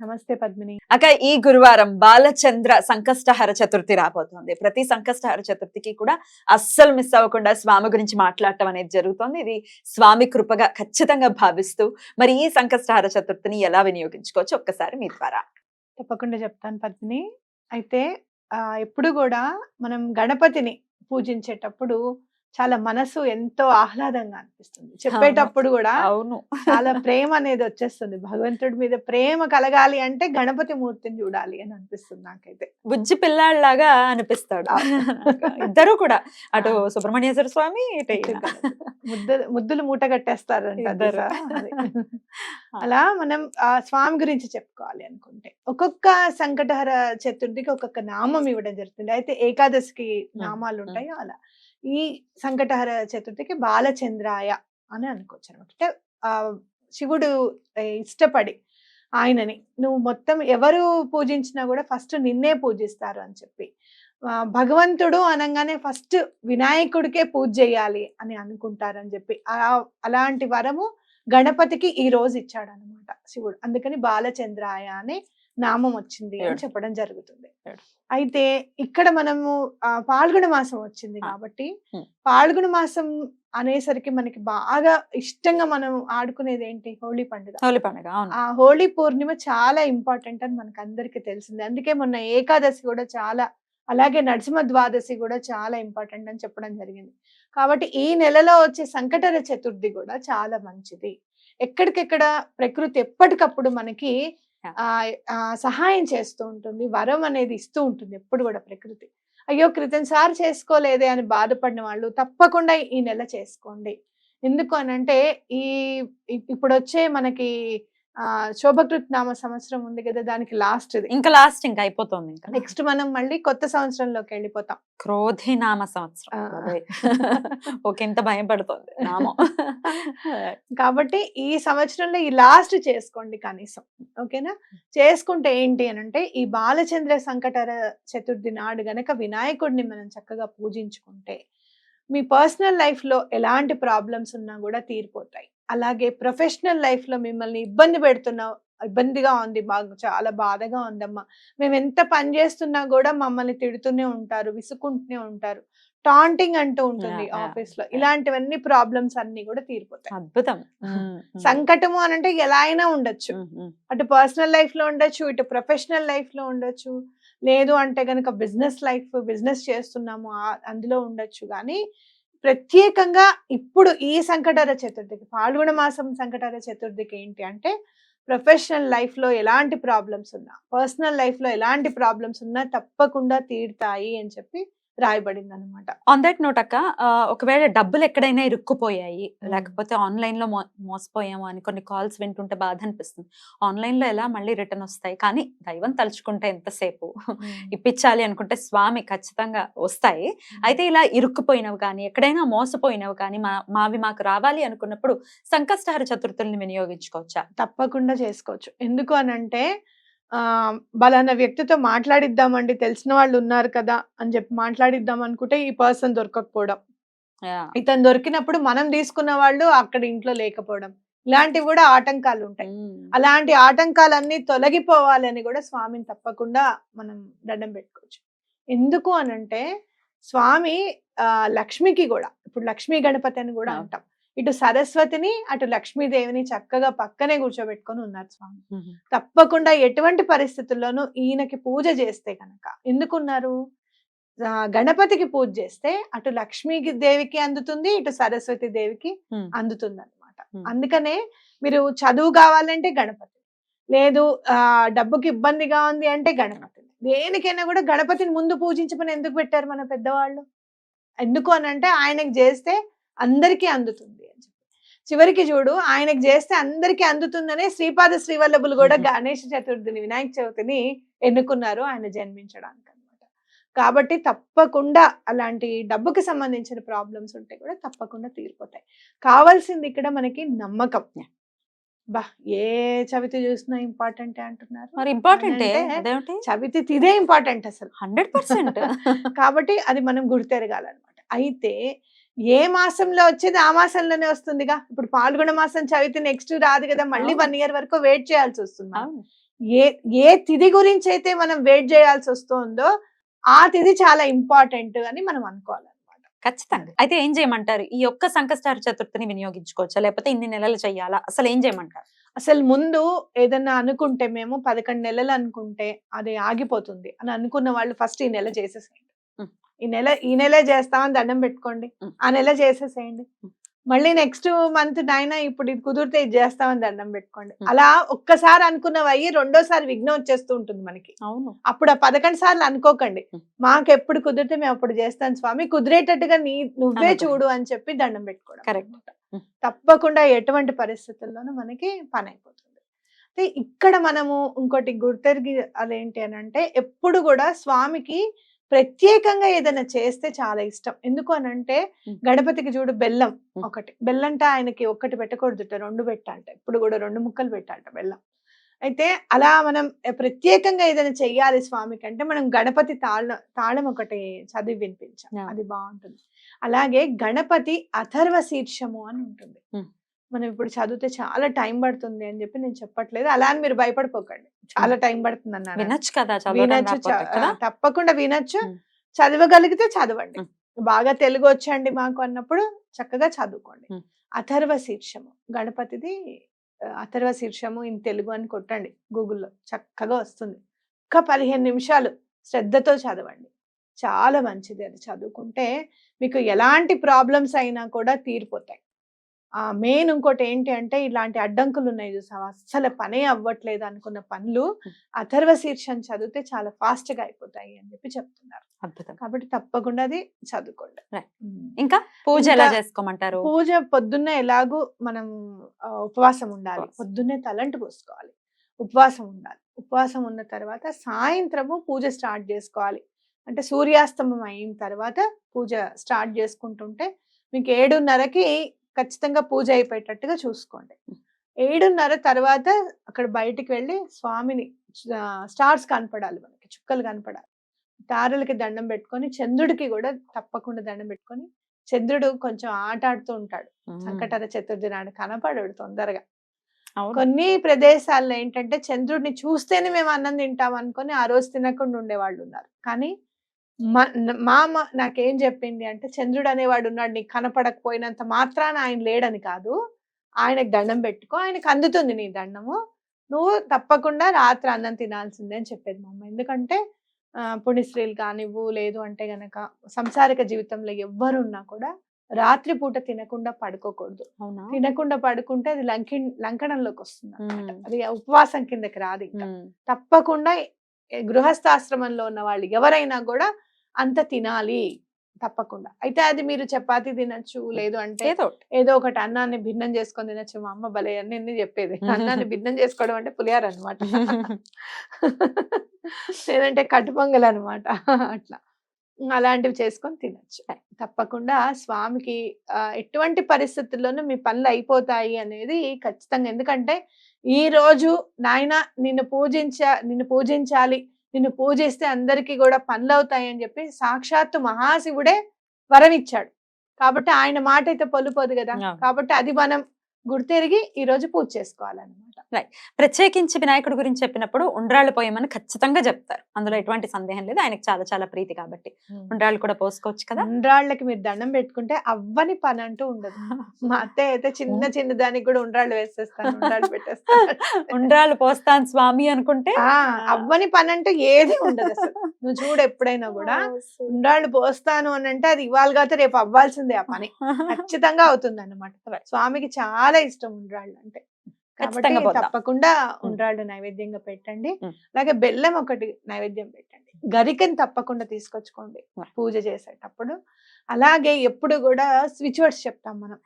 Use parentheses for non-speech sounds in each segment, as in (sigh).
నమస్తే పద్మిని. అక్క ఈ గురువారం బాలచంద్ర సంకష్టహర చతుర్థి రాబోతోంది. ప్రతి సంకష్టహర చతుర్థికి కూడా అస్సలు మిస్ అవ్వకుండా స్వామి గురించి మాట్లాడటం అనేది జరుగుతోంది. ఇది స్వామి కృపగా ఖచ్చితంగా భావిస్తూ మరి ఈ సంకష్టహర చతుర్థిని ఎలా వినియోగించుకోవచ్చు ఒక్కసారి మీ ద్వారా. తప్పకుండా చెప్తాను పద్మిని. అయితే ఆ ఎప్పుడు కూడా మనం గణపతిని పూజించేటప్పుడు చాలా మనసు ఎంతో ఆహ్లాదంగా అనిపిస్తుంది. చెప్పేటప్పుడు కూడా అవును. చాలా ప్రేమ అనేది వచ్చేస్తుంది. భగవంతుడి మీద ప్రేమ కలగాలి అంటే గణపతి మూర్తిని చూడాలి అని అనిపిస్తుంది నాకైతే. బుజ్జి పిల్లాడిలాగా అనిపిస్తాడు. (laughs) ఇద్దరు కూడా. అటు సుబ్రహ్మణ్యేశ్వర స్వామి ఇటు ఈయన. ముద్దు ముద్దులు మూట కట్టేస్తారు. (laughs) అలా మనం ఆ స్వామి గురించి చెప్పుకోవాలి అనుకుంటే. ఒక్కొక్క సంకటహర చతుర్థికి ఒక్కొక్క నామం ఇవ్వడం జరుగుతుంది. అయితే ఏకాదశికి నామాలు ఉంటాయి అలా. ఈ సంకటహర చతుర్థికి బాలచంద్రాయ అని అనుకోవచ్చు అనమాట అంటే శివుడు ఇష్టపడి ఆయనని. నువ్వు మొత్తం ఎవరు పూజించినా కూడా ఫస్ట్ నిన్నే పూజిస్తారు అని చెప్పి. భగవంతుడు అనగానే ఫస్ట్ వినాయకుడికే పూజ చేయాలి అని అనుకుంటారని చెప్పి. అలాంటి వరము గణపతికి ఈ రోజు ఇచ్చాడు అనమాట శివుడు. అందుకని బాలచంద్రాయ అనే నామం వచ్చింది అని. చెప్పడం జరుగుతుంది. అయితే ఇక్కడ మనము పాల్గొన మాసం వచ్చింది. కాబట్టి. పాల్గొన మాసం అనేసరికి మనకి బాగా ఇష్టంగా మనం ఆడుకునేది ఏంటి హోలీ పండుగ హోలీ పండుగ ఆ హోలీ పూర్ణిమ చాలా ఇంపార్టెంట్ అని మనకు అందరికి తెలిసింది అందుకే మొన్న ఏకాదశి కూడా చాలా అలాగే నరసింహ ద్వాదశి కూడా చాలా ఇంపార్టెంట్ అని చెప్పడం జరిగింది కాబట్టి ఈ నెలలో వచ్చే సంకటర చతుర్థి కూడా చాలా మంచిది ఎక్కడికెక్కడ ప్రకృతి ఎప్పటికప్పుడు మనకి సహాయం చేస్తూ ఉంటుంది. వరం అనేది ఇస్తూ ఉంటుంది ఎప్పుడు కూడా ప్రకృతి. అయ్యో! క్రితం సారి చేసుకోలేదే అని బాధపడిన వాళ్ళు తప్పకుండా ఈ నెల చేసుకోండి. ఎందుకు అనంటే ఈ ఇప్పుడు వచ్చే మనకి శోభకృత్ నామ సంవత్సరం ఉంది కదా దానికి లాస్ట్ ఇది. ఇంకా లాస్ట్ ఇంకా అయిపోతుంది ఇంకా. నెక్స్ట్ మనం మళ్ళీ కొత్త సంవత్సరంలోకి వెళ్ళిపోతాం. క్రోధి నామ సంవత్సరం. ఒక ఇంత భయం పడుతుంది నామం. కాబట్టి ఈ సంవత్సరంలో ఈ లాస్ట్ చేసుకోండి కనీసం. ఓకేనా? చేసుకుంటే ఏంటి అని అంటే ఈ బాలచంద్ర సంకటర చతుర్థి నాడు గనక వినాయకుడిని మనం చక్కగా పూజించుకుంటే మీ పర్సనల్ లైఫ్లో ఎలాంటి ప్రాబ్లమ్స్ ఉన్నా కూడా తీరిపోతాయి. అలాగే ప్రొఫెషనల్ లైఫ్లో మిమ్మల్ని ఇబ్బంది పెడుతున్న ఇబ్బందిగా ఉంది బాగా చాలా బాధగా ఉందమ్మా. మేము ఎంత పని చేస్తున్నా కూడా మమ్మల్ని తిడుతూనే ఉంటారు విసుకుంటూనే ఉంటారు. టాంటింగ్ అంటూ ఉంటుంది ఆఫీస్లో. ఇలాంటివన్నీ ప్రాబ్లమ్స్ అన్ని కూడా తీరిపోతాయి. అద్భుతం. సంకటము అని అంటే ఎలా అయినా ఉండొచ్చు. అటు పర్సనల్ లైఫ్లో ఉండొచ్చు ఇటు ప్రొఫెషనల్ లైఫ్లో ఉండొచ్చు. లేదు అంటే కనుక బిజినెస్ లైఫ్ బిజినెస్ చేస్తున్నాము అందులో ఉండొచ్చు. కానీ ప్రత్యేకంగా ఇప్పుడు ఈ సంకటర చతుర్థికి పాల్గొన మాసం సంకటర చతుర్థికి ఏంటి అంటే ప్రొఫెషనల్ లైఫ్లో ఎలాంటి ప్రాబ్లమ్స్ ఉన్నా పర్సనల్ లైఫ్లో ఎలాంటి ప్రాబ్లమ్స్ ఉన్నా తప్పకుండా తీరుతాయి అని చెప్పి రాయబడింది అనమాట ఆన్ దట్ నోట్ అక్క ఒకవేళ డబ్బులు ఎక్కడైనా ఇరుక్కుపోయాయి. లేకపోతే ఆన్లైన్లో మోసపోయాము అని కొన్ని కాల్స్ వింటుంటే బాధ అనిపిస్తుంది ఆన్లైన్లో ఎలా మళ్ళీ రిటర్న్ వస్తాయి? కానీ దైవం తలుచుకుంటే ఎంతసేపు? ఇప్పించాలి అనుకుంటే స్వామి ఖచ్చితంగా వస్తాయి. అయితే ఇలా ఇరుక్కుపోయినవి కానీ ఎక్కడైనా మోసపోయినవి కానీ మా మావి మాకు రావాలి అనుకున్నప్పుడు సంకష్టహర చతుర్థుల్ని వినియోగించుకోవచ్చా? తప్పకుండా చేసుకోవచ్చు. ఎందుకు అని అంటే ఆ బలానా వ్యక్తితో మాట్లాడిద్దామండి తెలిసిన వాళ్ళు ఉన్నారు కదా అని చెప్పి మాట్లాడిద్దాం అనుకుంటే ఈ పర్సన్ దొరకకపోవడం. ఇతను దొరికినప్పుడు మనం తీసుకున్న వాళ్ళు అక్కడ ఇంట్లో లేకపోవడం. ఇలాంటివి కూడా ఆటంకాలు ఉంటాయి. అలాంటి ఆటంకాలన్నీ తొలగిపోవాలని కూడా స్వామిని తప్పకుండా మనం దండం పెట్టుకోవచ్చు. ఎందుకు అనంటే స్వామి ఆ లక్ష్మికి కూడా ఇప్పుడు లక్ష్మీ గణపతి అని కూడా. అంటాం. ఇటు సరస్వతిని అటు లక్ష్మీదేవిని చక్కగా పక్కనే కూర్చోబెట్టుకొని ఉన్నారు స్వామి. తప్పకుండా ఎటువంటి పరిస్థితుల్లోనూ ఈయనకి పూజ చేస్తే కనుక ఎందుకున్నారు? గణపతికి పూజ చేస్తే అటు లక్ష్మీకి దేవికి అందుతుంది ఇటు సరస్వతి దేవికి. అందుతుంది అనమాట. అందుకనే మీరు చదువు కావాలంటే గణపతి లేదు ఆ డబ్బుకి ఇబ్బందిగా ఉంది అంటే గణపతి. దేనికైనా కూడా గణపతిని ముందు పూజించమని ఎందుకు పెట్టారు మన పెద్దవాళ్ళు? ఎందుకు అని అంటే ఆయనకి చేస్తే అందరికీ అందుతుంది అని చెప్పి. చివరికి చూడు ఆయనకి చేస్తే అందరికి అందుతుందనే శ్రీపాద శ్రీవల్లభులు కూడా. గణేష చతుర్థిని వినాయక చవితిని ఎన్నుకున్నారు ఆయన జన్మించడానికి అన్నమాట. కాబట్టి తప్పకుండా అలాంటి డబ్బుకి సంబంధించిన ప్రాబ్లమ్స్ ఉంటే కూడా తప్పకుండా తీరిపోతాయి. కావాల్సింది ఇక్కడ మనకి నమ్మకం. బా ఏ చవితి చూసినా ఇంపార్టెంట్ అంటున్నారు? మరి ఇంపార్టెంటే? చవితి తిదే ఇంపార్టెంట్ అసలు. Hundred percent. (laughs) కాబట్టి అది మనం గుర్తెరగాలన్నమాట. అయితే ఏ మాసంలో వచ్చేది ఆ మాసంలోనే వస్తుందిగా. ఇప్పుడు పాల్గొన మాసం చవితి నెక్స్ట్ రాదు కదా మళ్ళీ. వన్ ఇయర్ వరకు వెయిట్ చేయాల్సి వస్తుంది. ఏ ఏ తిథి గురించి అయితే మనం వెయిట్ చేయాల్సి వస్తుందో ఆ తిథి చాలా ఇంపార్టెంట్ అని మనం అనుకోవాలన్నమాట. ఖచ్చితంగా. అయితే ఏం చేయమంటారు? ఈ ఒక్క సంకష్టార చతుర్థిని వినియోగించుకోవచ్చా? లేకపోతే ఇన్ని నెలలు చెయ్యాలా? అసలు ఏం చేయమంటారు? అసలు ముందు ఏదన్నా అనుకుంటే మేము పదకొండు నెలలు అనుకుంటే అది ఆగిపోతుంది అని అనుకున్న వాళ్ళు ఫస్ట్ ఈ నెల చేసేసేయండి మ్. ఈ నెల ఈ నెలే చేస్తామని దండం పెట్టుకోండి. ఆ నెల చేసేసేయండి. మళ్ళీ నెక్స్ట్ మంత్ నైనా ఇప్పుడు ఇది కుదిరితే ఇది చేస్తామని దండం పెట్టుకోండి. అలా ఒక్కసారి అనుకున్నవి రెండోసారి విఘ్నం వచ్చేస్తూ ఉంటుంది మనకి అవును అప్పుడు ఆ పదకొండు సార్లు అనుకోకండి. మాకు ఎప్పుడు కుదిరితే మేము అప్పుడు చేస్తాం స్వామి కుదిరేటట్టుగా నీ నువ్వే. చూడు అని చెప్పి దండం పెట్టుకోవడం. మ్. తప్పకుండా ఎటువంటి పరిస్థితుల్లోనూ మనకి పని అయిపోతుంది అయితే ఇక్కడ మనము ఇంకోటి గుర్తెరిగి అదేంటి అని అంటే ఎప్పుడు కూడా స్వామికి ప్రత్యేకంగా ఏదైనా చేస్తే చాలా ఇష్టం ఎందుకు అని అంటే మ్. గణపతికి చూడు బెల్లం. ఒకటి బెల్లంట ఆయనకి ఒక్కటి పెట్టకూడదుట రెండు పెట్టాలంట ఇప్పుడు కూడా రెండు ముక్కలు పెట్టాలంట బెల్లం అయితే అలా మనం ప్రత్యేకంగా ఏదైనా చెయ్యాలి స్వామికి అంటే మనం గణపతి తాళం తాళం ఒకటి చదివి వినిపించాం. అది బాగుంటుంది అలాగే గణపతి అథర్వ శీర్షము అని ఉంటుంది. మనం ఇప్పుడు చదివితే చాలా టైం పడుతుంది అని చెప్పి నేను చెప్పట్లేదు. అలా అని మీరు భయపడిపోకండి. చాలా టైం పడుతుంది అన్నాను వినొచ్చు కదా? వినొచ్చు తప్పకుండా వినొచ్చు. చదవగలిగితే చదవండి. బాగా తెలుగు వచ్చండి మాకు అన్నప్పుడు చక్కగా చదువుకోండి. అథర్వ శీర్షము గణపతిది అథర్వ శీర్షము ఇన్ తెలుగు అని కొట్టండి గూగుల్లో. చక్కగా వస్తుంది. ఒక్క పదిహేను నిమిషాలు శ్రద్ధతో చదవండి. చాలా మంచిది అది చదువుకుంటే మీకు ఎలాంటి ప్రాబ్లమ్స్ అయినా కూడా తీరిపోతాయి. మెయిన్ ఇంకోటి ఏంటి అంటే ఇలాంటి అడ్డంకులు ఉన్నాయి చూసావా? అస్సలు పనే అవ్వట్లేదు అనుకున్న పనులు. అథర్వ శీర్షం చదివితే చాలా ఫాస్ట్గా అయిపోతాయి అని చెప్పి చెప్తున్నారు. అద్భుతం. కాబట్టి తప్పకుండా అది చదువుకోండి. ఇంకా పూజ ఎలా చేసుకోమంటారు? పూజ పొద్దున్నే ఎలాగూ మనం ఉపవాసం ఉండాలి. పొద్దున్నే తలంటు పోసుకోవాలి. ఉపవాసం ఉండాలి. ఉపవాసం ఉన్న తర్వాత సాయంత్రము పూజ స్టార్ట్ చేసుకోవాలి. అంటే సూర్యాస్తమం అయిన తర్వాత పూజ స్టార్ట్ చేసుకుంటుంటే మీకు ఏడున్నరకి ఖచ్చితంగా పూజ అయిపోయేటట్టుగా చూసుకోండి. ఏడున్నర తర్వాత అక్కడ బయటికి వెళ్ళి స్వామిని స్టార్స్ కనపడాలి మనకి చుక్కలు కనపడాలి. తారలకి దండం పెట్టుకొని చంద్రుడికి కూడా తప్పకుండా దండం పెట్టుకొని చంద్రుడు కొంచెం ఆట ఆడుతూ ఉంటాడు. సంకటర చతుర్థి నాడు కనపడాడు తొందరగా. కొన్ని ప్రదేశాల్లో ఏంటంటే చంద్రుడిని చూస్తేనే మేము అన్నం తింటాం అనుకొని ఆ రోజు తినకుండా ఉండేవాళ్ళు ఉన్నారు. కానీ మ- న- మా అమ్మ నాకేం చెప్పింది అంటే చంద్రుడు అనేవాడు ఉన్నాడు నీకు కనపడకపోయినంత మాత్రాన ఆయన లేడని కాదు ఆయనకు దండం పెట్టుకో ఆయనకు అందుతుంది నీ దండము నువ్వు తప్పకుండా రాత్రి అన్నం తినాల్సిందే అని చెప్పేది మా అమ్మ ఎందుకంటే ఆ, పుణ్యస్త్రీలు కానివ్వు లేదు అంటే గనక సంసారిక జీవితంలో ఎవ్వరున్నా కూడా రాత్రి పూట తినకుండా పడుకోకూడదు అవునా తినకుండా పడుకుంటే అది లంకి లంకణంలోకి వస్తుంది. మ్మ్. అది ఉపవాసం కిందకి రాదు ఇంకా. తప్పకుండా గృహస్థాశ్రమంలో ఉన్న వాళ్ళు ఎవరైనా కూడా అంత తినాలి తప్పకుండా. అయితే అది మీరు చపాతి తినచ్చు లేదు అంటే ఏదో ఒకటి. అన్నాన్ని భిన్నం చేసుకొని తినచ్చు మా అమ్మ భలే అన్ని చెప్పేది. (laughs) అన్నాన్ని భిన్నం చేసుకోవడం అంటే పులిహార అనమాట (laughs) లేదంటే కట్టు పొంగల్ అనమాట అట్లా. అలాంటివి చేసుకొని తినచ్చు. తప్పకుండా స్వామికి ఎటువంటి పరిస్థితుల్లోనూ మీ పనులు అయిపోతాయి అనేది ఖచ్చితంగా. ఎందుకంటే ఈ రోజు నాయన నిన్ను పూజించ నిన్ను పూజించాలి నిన్ను పూజిస్తే అందరికీ కూడా పనులు అవుతాయి అని చెప్పి సాక్షాత్తు మహాశివుడే వరం ఇచ్చాడు కాబట్టి ఆయన మాట అయితే పొల్లుపోదు కదా. కాబట్టి అది మనం గుర్తెరిగి ఈ రోజు పూజ చేసుకోవాలన్నమాట. ప్రత్యేకించి వినాయకుడి గురించి చెప్పినప్పుడు ఉండ్రాళ్ళు పోయమని ఖచ్చితంగా చెప్తారు. అందులో ఎటువంటి సందేహం లేదు. ఆయనకు చాలా చాలా ప్రీతి కాబట్టి. ఉండ్రాళ్ళు కూడా పోసుకోవచ్చు కదా? ఉండ్రాళ్ళకి మీరు దండం పెట్టుకుంటే అవ్వని పని అంటూ ఉండదు. (laughs) మా అత్తయ్య అయితే చిన్న చిన్న దానికి కూడా ఉండ్రాళ్ళు వేసేస్తాను. ఉండ్రాళ్ళు పెట్టేస్తాను. (laughs) ఉండ్రాళ్ళు పోస్తాను స్వామి అనుకుంటే ఆ, అవ్వని పని అంటూ ఏది ఉండదు అసలు. నువ్వు చూడు ఎప్పుడైనా (laughs) కూడా ఉండ్రాళ్ళు పోస్తాను అని అంటే అది ఇవాళ కాదు రేపు అవ్వాల్సిందే ఆ పని. ఖచ్చితంగా అవుతుంది అన్నమాట స్వామికి చాలా ఇష్టం ఉండ్రాళ్ళు అంటే కాబట్టి. తప్పకుండా ఉండ్రాళ్ళు నైవేద్యంగా పెట్టండి. అలాగే బెల్లం ఒకటి నైవేద్యం పెట్టండి గరికని తప్పకుండా తీసుకొచ్చుకోండి. పూజ చేసేటప్పుడు అలాగే ఎప్పుడు కూడా స్విచ్ వర్డ్స్ చెప్తాం మనం.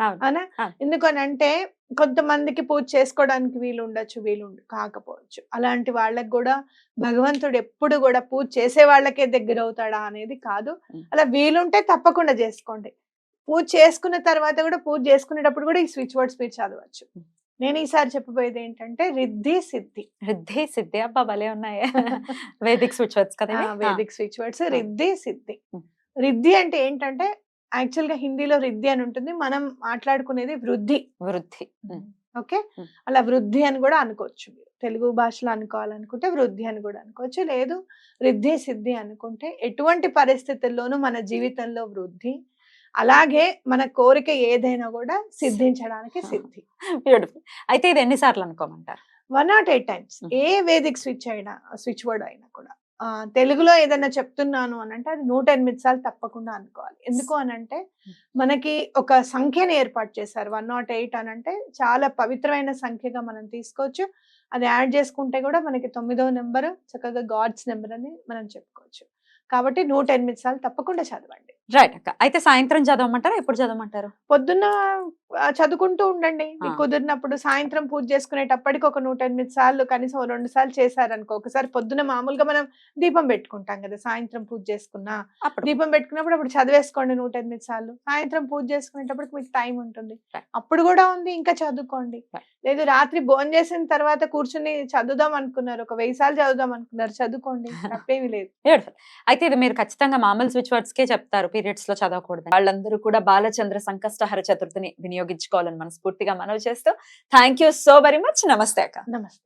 అవును. ఎందుకనంటే కొంతమందికి పూజ చేసుకోవడానికి వీలు ఉండొచ్చు వీలు కాకపోవచ్చు అలాంటి వాళ్ళకి కూడా భగవంతుడు ఎప్పుడు కూడా పూజ చేసే వాళ్ళకే దగ్గర అవుతాడా అనేది కాదు. అలా వీలుంటే తప్పకుండా చేసుకోండి పూజ చేసుకున్న తర్వాత కూడా పూజ చేసుకునేటప్పుడు కూడా ఈ స్విచ్ వర్డ్స్ మీరు చదవచ్చు. నేను ఈసారి చెప్పబోయేది ఏంటంటే రిద్ధి సిద్ధి. రిద్ధి సిద్ధి. అబ్బా భలే ఉన్నాయి. వేదిక్ స్విచ్ వర్డ్స్ కదా Vedic switch words. Riddhi Siddhi. Riddhi అంటే ఏంటంటే యాక్చువల్గా హిందీలో రిద్ధి అని ఉంటుంది. మనం మాట్లాడుకునేది వృద్ధి. వృద్ధి. ఓకే. అలా వృద్ధి అని కూడా అనుకోవచ్చు తెలుగు భాషలో అనుకోవాలనుకుంటే వృద్ధి అని కూడా అనుకోవచ్చు. లేదు రిద్ధి సిద్ధి అనుకుంటే ఎటువంటి పరిస్థితుల్లోనూ మన జీవితంలో వృద్ధి అలాగే మన కోరిక ఏదైనా కూడా సిద్ధించడానికి (laughs) సిద్ధి. బ్యూటిఫుల్ అయితే ఇది ఎన్నిసార్లు అనుకోమంటారు? One nought eight times. ఏ వేదిక్ స్విచ్ అయినా స్విచ్ వర్డ్ అయినా కూడా. తెలుగులో ఏదైనా చెప్తున్నాను అని అంటే అది నూట ఎనిమిది సార్లు తప్పకుండా అనుకోవాలి. ఎందుకు అని అంటే మనకి ఒక సంఖ్యని ఏర్పాటు చేశారు వన్ నాట్ ఎయిట్ అని అంటే చాలా పవిత్రమైన సంఖ్యగా మనం తీసుకోవచ్చు. అది యాడ్ చేసుకుంటే కూడా మనకి తొమ్మిదవ నెంబర్ చక్కగా గాడ్స్ నెంబర్ అని మనం చెప్పుకోవచ్చు. కాబట్టి నూట ఎనిమిది సార్లు తప్పకుండా చదవండి. రైట్. అక్క. అయితే సాయంత్రం చదవమంటారా? ఎప్పుడు చదవమంటారు? పొద్దున్న చదువుకుంటూ ఉండండి. మీకు. కుదిరినప్పుడు సాయంత్రం పూజ చేసుకునేటప్పటికి ఒక నూట ఎనిమిది సార్లు కనీసం రెండు సార్లు చేశారనుకో ఒకసారి పొద్దున మామూలుగా మనం దీపం పెట్టుకుంటాం కదా సాయంత్రం పూజ చేసుకున్నా. దీపం పెట్టుకున్నప్పుడు అప్పుడు చదివేసుకోండి నూట ఎనిమిది సార్లు. సాయంత్రం పూజ చేసుకునేటప్పటికి మీకు టైం ఉంటుంది. అప్పుడు కూడా ఉంది ఇంకా చదువుకోండి. లేదు రాత్రి భోజనం చేసిన తర్వాత కూర్చుని చదువుదాం అనుకున్నారు. ఒక వెయ్యి సార్లు చదువుదాం అనుకున్నారు. చదువుకోండి (laughs) తప్పేమీ లేదు. అయితే ఇది మీరు ఖచ్చితంగా మామూలు స్విచ్ వర్డ్స్ కే చెప్తారు. పీరియడ్స్లో చదవకూడదు వాళ్ళందరూ కూడా బాలచంద్ర సంకష్టహర చతుర్థిని వినియోగించుకోవాలని మనస్ఫూర్తిగా మనవి చేస్తూ thank you so very much. నమస్తే అక్క. నమస్తే.